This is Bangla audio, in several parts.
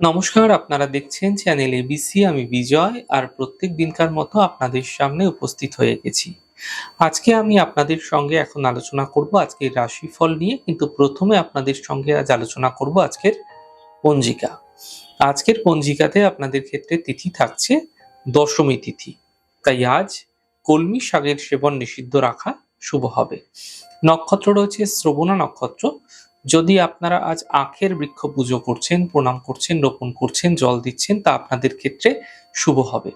নমস্কার, আপনারা দেখছেন চ্যানেল এবিসি আমি বিজয়, আর প্রত্যেক দিনকার মতো আপনাদের সামনে উপস্থিত হয়ে গেছি। আজকে আমি আপনাদের সঙ্গে এখন আলোচনা করব আজকের রাশিফল নিয়ে, কিন্তু প্রথমে আপনাদের সঙ্গে আজ আলোচনা করব আজকের পঞ্জিকা। আজকের পঞ্জিকাতে আপনাদের ক্ষেত্রে তিথি থাকছে দশমী তিথি। তাই আজ কলমি শাকের সেবন নিষিদ্ধ রাখা শুভ হবে। নক্ষত্র রয়েছে শ্রবণা নক্ষত্র। যদি আপনারা আজ আখের বৃক্ষ পুজো করছেন, প্রণাম করছেন, রোপণ করছেন, জল দিচ্ছেন, তা আপনাদের ক্ষেত্রে শুভ হবে।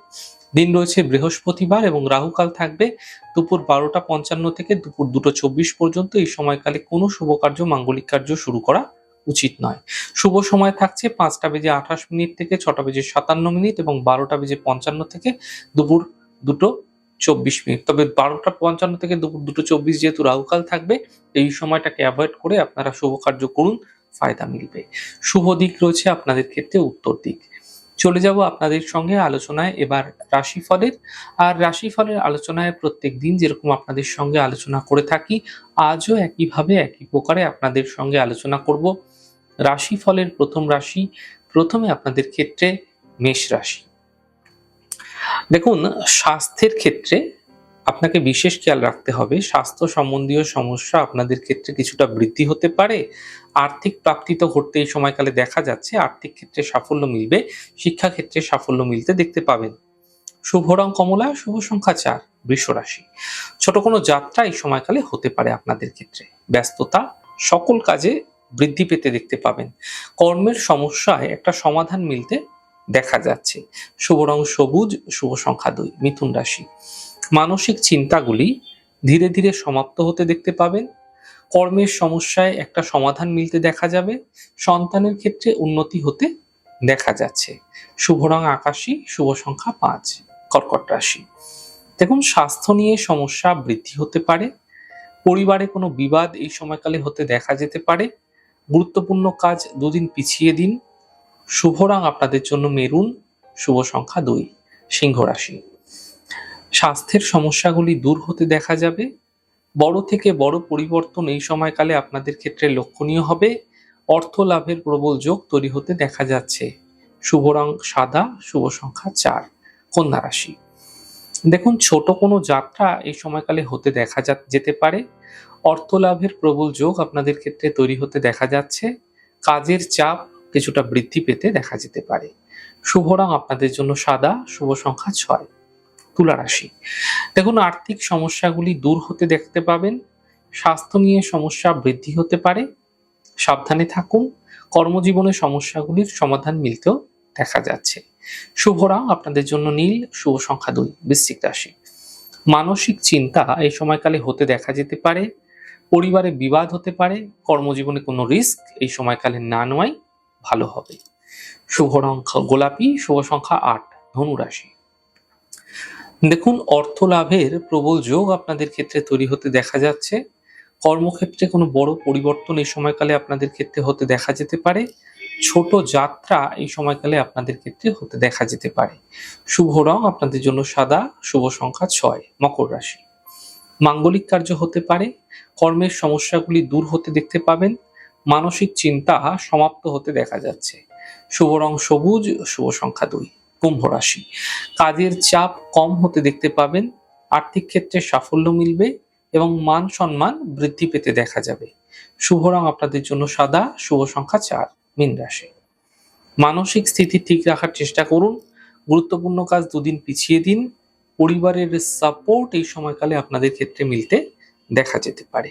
দিন রয়েছে বৃহস্পতিবার এবং রাহুকাল থাকবে দুপুর বারোটা পঞ্চান্ন থেকে দুপুর দুটো চব্বিশ পর্যন্ত। এই সময়কালে কোনো শুভ কার্য, মাঙ্গলিক কার্য শুরু করা উচিত নয়। শুভ সময় থাকছে পাঁচটা বেজে আঠাশ মিনিট থেকে ছটা বেজে সাতান্ন মিনিট এবং বারোটা বেজে পঞ্চান্ন থেকে দুপুর দুটো চব্বিশ মিনিট। তবে বারোটা পঞ্চান্ন থেকে দুপুর দুটো চব্বিশ যেহেতু রাহুকাল থাকবে, এই সময়টাকে অ্যাভয়েড করে আপনারা শুভ কার্য করুন, ফায়দা মিলবে। শুভ দিক রয়েছে আপনাদের ক্ষেত্রে উত্তর দিক। চলে যাব আপনাদের সঙ্গে আলোচনায়, এবার রাশিফলের। আর রাশিফলের আলোচনায় প্রত্যেক দিন যেরকম আপনাদের সঙ্গে আলোচনা করে থাকি, আজও একইভাবে একই প্রকারে আপনাদের সঙ্গে আলোচনা করব। রাশিফলের প্রথম রাশি, প্রথমে আপনাদের ক্ষেত্রে মেষ রাশি। দেখুন, স্বাস্থ্যের ক্ষেত্রে আপনাকে বিশেষ খেয়াল রাখতে হবে। স্বাস্থ্য সম্বন্ধীয় সমস্যা আপনাদের ক্ষেত্রে কিছুটা বৃদ্ধি হতে পারে। আর্থিক প্রাপ্তি তো ঘটতে এই সময়কালে দেখা যাচ্ছে। আর্থিক ক্ষেত্রে সাফল্য মিলবে। শিক্ষা ক্ষেত্রে সাফল্য মিলতে দেখতে পাবেন। শুভ রং কমলা, শুভ সংখ্যা চার, বৃষ রাশি। ছোট কোনো যাত্রা এই সময়কালে হতে পারে আপনাদের ক্ষেত্রে। ব্যস্ততা, সকল কাজে বৃদ্ধি পেতে দেখতে পাবেন। কর্মের সমস্যায় একটা সমাধান মিলতে দেখা যাচ্ছে। শুভ রং সবুজ, শুভ সংখ্যা দুই, মিথুন রাশি। মানসিক চিন্তাগুলি ধীরে ধীরে সমাপ্ত হতে দেখতে পাবেন। কর্মের সমস্যায় একটা সমাধান মিলতে দেখা যাবে। সন্তানের ক্ষেত্রে উন্নতি হতে দেখা যাচ্ছে। শুভ রং আকাশী, শুভ সংখ্যা পাঁচ, কর্কট রাশি। দেখুন, স্বাস্থ্য নিয়ে সমস্যা বৃদ্ধি হতে পারে। পরিবারে কোনো বিবাদ এই সময়কালে হতে দেখা যেতে পারে। গুরুত্বপূর্ণ কাজ দুদিন পিছিয়ে দিন। শুভ রং আপনাদের জন্য মেরুন, শুভ সংখ্যা দুই, সিংহ রাশি। স্বাস্থ্যের সমস্যাগুলি দূর হতে দেখা যাবে। বড় থেকে বড় পরিবর্তন এই সময়কালে আপনাদের ক্ষেত্রে লক্ষণীয় হবে। অর্থ লাভের প্রবল যোগ তৈরি হতে দেখা যাচ্ছে। শুভ রং সাদা, শুভ সংখ্যা চার, কন্যা রাশি। দেখুন, ছোট কোনো যাত্রা এই সময়কালে হতে দেখা যা যেতে পারে। অর্থ লাভের প্রবল যোগ আপনাদের ক্ষেত্রে তৈরি হতে দেখা যাচ্ছে। কাজের চাপ কিছুটা বৃদ্ধি পেতে দেখা যেতে পারে। শুভ রং আপনাদের জন্য সাদা, শুভ সংখ্যা ছয়, তুলা রাশি। দেখুন, আর্থিক সমস্যাগুলি দূর হতে দেখতে পাবেন, স্বাস্থ্য নিয়ে সমস্যা বৃদ্ধি হতে পারে, সাবধানে থাকুন, কর্মজীবনে সমস্যাগুলির সমাধান মিলতেও দেখা যাচ্ছে। শুভ রং আপনাদের জন্য নীল, শুভ সংখ্যা দুই, বৃশ্চিক রাশি। মানসিক চিন্তা এই সময়কালে হতে দেখা যেতে পারে, পরিবারে বিবাদ হতে পারে, কর্মজীবনে কোনো রিস্ক এই সময়কালে না নেওয়াই ভালো হবে। শুভ সংখ্যা গোলাপি, শুভ সংখ্যা আট, ধনুরাশি। দেখুন অর্থ লাভের প্রবল যোগ আপনাদের ক্ষেত্রে তৈরি হতে দেখা যাচ্ছে। কর্মক্ষেত্রে কোনো বড় পরিবর্তন এই সময়কালে আপনাদের ক্ষেত্রে হতে দেখা যেতে পারে। ছোট যাত্রা এই সময়কালে আপনাদের ক্ষেত্রে হতে দেখা যেতে পারে। শুভ রং আপনাদের জন্য সাদা, শুভ সংখ্যা ছয়, মকর রাশি। মাঙ্গলিক কার্য হতে পারে। কর্মের সমস্যাগুলি দূর হতে দেখতে পাবেন। মানসিক চিন্তা সমাপ্ত হতে দেখা যাচ্ছে। শুভ রং সবুজ, শুভ সংখ্যা দুই, কুম্ভ রাশি। কাজের চাপ কম হতে দেখতে পাবেন, আর্থিক ক্ষেত্রে সাফল্য মিলবে এবং মান সম্মান বৃদ্ধি পেতে দেখা যাবে। শুভ রং আপনাদের জন্য সাদা, শুভ সংখ্যা চার, মীন রাশি। মানসিক স্থিতি ঠিক রাখার চেষ্টা করুন, গুরুত্বপূর্ণ কাজ দুদিন পিছিয়ে দিন, পরিবারের সাপোর্ট এই সময়কালে আপনাদের ক্ষেত্রে মিলতে দেখা যেতে পারে।